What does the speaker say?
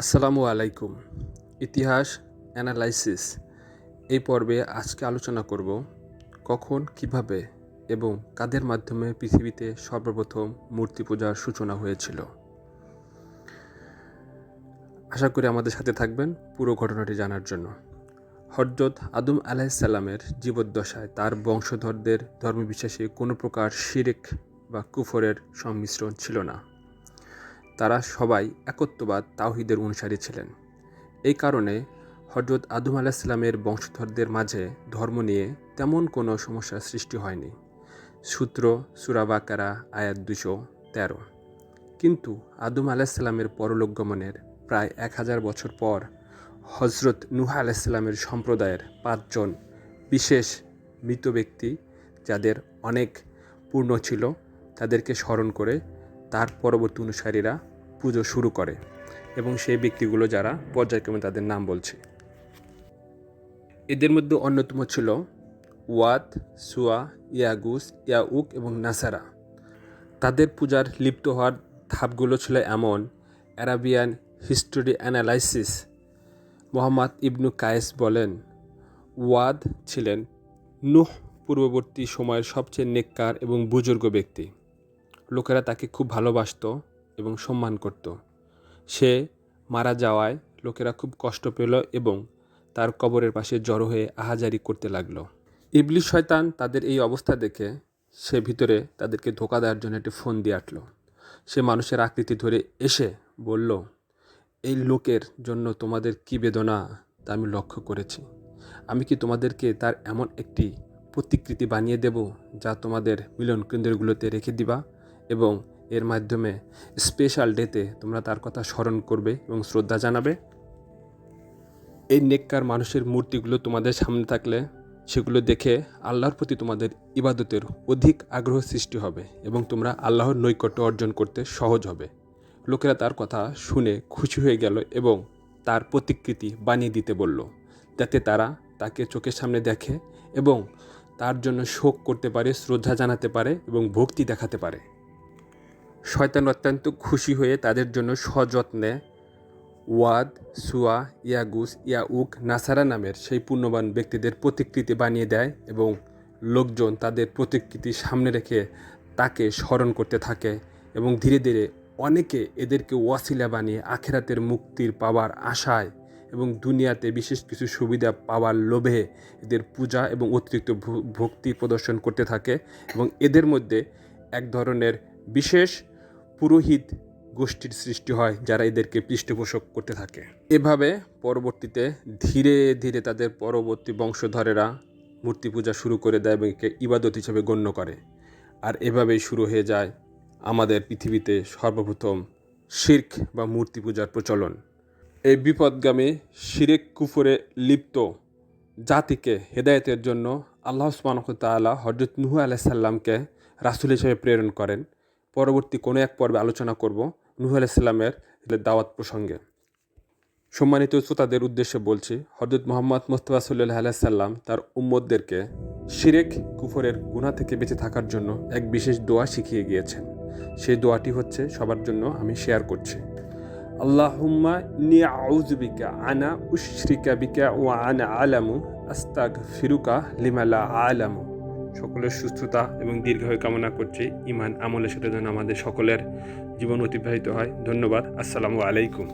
আসসালামু আলাইকুম। ইতিহাস অ্যানালাইসিস। এই পর্বে আজকে আলোচনা করব কখন, কীভাবে এবং কাদের মাধ্যমে পৃথিবীতে সর্বপ্রথম মূর্তি পূজার সূচনা হয়েছিল। আশা করি আমাদের সাথে থাকবেন পুরো ঘটনাটি জানার জন্য। হজরত আদম আলাইসাল্লামের জীবদ্দশায় তার বংশধরদের ধর্মবিশ্বাসে কোনো প্রকার শিরেক বা কুফরের সংমিশ্রণ ছিল না। তারা সবাই একত্ববাদ তাওহিদের অনুসারী ছিলেন। এই কারণে হজরত আদম আলাহিসাল্লামের বংশধরদের মাঝে ধর্ম নিয়ে তেমন কোনো সমস্যার সৃষ্টি হয়নি। সূত্র সুরাবাকারা আয়াত দুশো তেরো। কিন্তু আদম আলাহিসাল্লামের পরলোক গমনের প্রায় এক হাজার বছর পর হজরত নুহা আলাহিসাল্লামের সম্প্রদায়ের পাঁচজন বিশেষ মৃত ব্যক্তি যাদের অনেক পূর্ণ ছিল তাদেরকে স্মরণ করে তার পরবর্তী অনুসারীরা পুজো শুরু করে এবং সেই ব্যক্তিগুলো যারা পর্যায়ক্রমে তাদের নাম বলছে। এদের মধ্যে অন্যতম ছিল ওয়াত সুয়া, ইয়াগুস, ইয়াউক এবং নাসারা। তাদের পূজার লিপ্ত হওয়ার ধাপগুলো ছিল এমন, Arabian history analysis, Mohammad Ibnu Qais বলেন, ওয়াদ ছিলেন নুহ পূর্ববর্তী সময়ের সবচেয়ে নেককার এবং বুজুর্গ ব্যক্তি। লোকেরা তাকে খুব ভালোবাসত এবং সম্মান করত। সে মারা যাওয়ায় লোকেরা খুব কষ্ট পেল এবং তার কবরের পাশে জড়ো হয়ে আহাজারি করতে লাগল। ইবলিশ শয়তান তাদের এই অবস্থা দেখে সে ভিতরে তাদেরকে ধোকা দেওয়ার জন্য একটি ফোন দিয়ে আটলো। সে মানুষের আকৃতি ধরে এসে বলল, এই লোকের জন্য তোমাদের কী বেদনা তা আমি লক্ষ্য করেছি। আমি কি তোমাদেরকে তার এমন একটি প্রতিকৃতি বানিয়ে দেব যা তোমাদের মিলন কেন্দ্রগুলোতে রেখে দিবা এবং এর মাধ্যমে স্পেশাল ডেতে তোমরা তার কথা স্মরণ করবে এবং শ্রদ্ধা জানাবে। এই নেককার মানুষের মূর্তিগুলো তোমাদের সামনে থাকলে সেগুলো দেখে আল্লাহর প্রতি তোমাদের ইবাদতের অধিক আগ্রহ সৃষ্টি হবে এবং তোমরা আল্লাহর নৈকট্য অর্জন করতে সহজ হবে। লোকেরা তার কথা শুনে খুশি হয়ে গেল এবং তার প্রতিকৃতি বানিয়ে দিতে বলল, যাতে তারা তাকে চোখের সামনে দেখে এবং তার জন্য শোক করতে পারে, শ্রদ্ধা জানাতে পারে এবং ভক্তি দেখাতে পারে। শয়তান অত্যন্ত খুশি হয়ে তাদের জন্য সযত্নে ওয়াদ, সুয়া, ইয়াগুস, ইয়াউক, নাসারা নামের সেই পুণ্যবান ব্যক্তিদের প্রতিকৃতি বানিয়ে দেয় এবং লোকজন তাদের প্রতিকৃতি সামনে রেখে তাকে স্মরণ করতে থাকে এবং ধীরে ধীরে অনেকে এদেরকে ওয়াসিলা বানিয়ে আখেরাতের মুক্তির পাওয়ার আশায় এবং দুনিয়াতে বিশেষ কিছু সুবিধা পাওয়ার লোভে এদের পূজা এবং অতিরিক্ত ভক্তি প্রদর্শন করতে থাকে এবং এদের মধ্যে এক ধরনের বিশেষ পুরোহিত গোষ্ঠীর সৃষ্টি হয় যারা এদেরকে পৃষ্ঠপোষক করতে থাকে। এভাবে পরবর্তীতে ধীরে ধীরে তাদের পরবর্তী বংশধরেরা মূর্তি পূজা শুরু করে দেয় এবং একে ইবাদত হিসেবে গণ্য করে। আর এভাবেই শুরু হয়ে যায় আমাদের পৃথিবীতে সর্বপ্রথম শির্ক বা মূর্তি পূজার প্রচলন। এই বিপদগামী শিরেক কুফরে লিপ্ত জাতিকে হেদায়েতের জন্য আল্লাহ সুবানতাল্লাহ হজরত নুহু আলাইসাল্লামকে রাসুল হিসেবে প্রেরণ করেন। পরবর্তী কোনো এক পর্বে আলোচনা করব নুহ আলাইসাল্লামের দাওয়াত প্রসঙ্গে। সম্মানিত শ্রোতাদের উদ্দেশ্যে বলছি হজরত মোহাম্মদ মোস্তফা সাল্লাহ আলাইসাল্লাম তার উম্মদদেরকে শিরেক, কুফরের গুণা থেকে বেঁচে থাকার জন্য এক বিশেষ দোয়া শিখিয়ে গিয়েছেন। সেই দোয়াটি হচ্ছে, সবার জন্য আমি শেয়ার করছি। আল্লাহুম্মা নিয়াউজবিকা আনা উশরিকা বিকা ও আনা আলামু আস্তাগ ফিরুকা লিমালা আলামু। সকলের সুস্থতা এবং দীর্ঘায়ু কামনা করছি। ইমান আমলের সাথে যেন আমাদের সকলের জীবন অতিবাহিত হয়। ধন্যবাদ। আসসালামু আলাইকুম।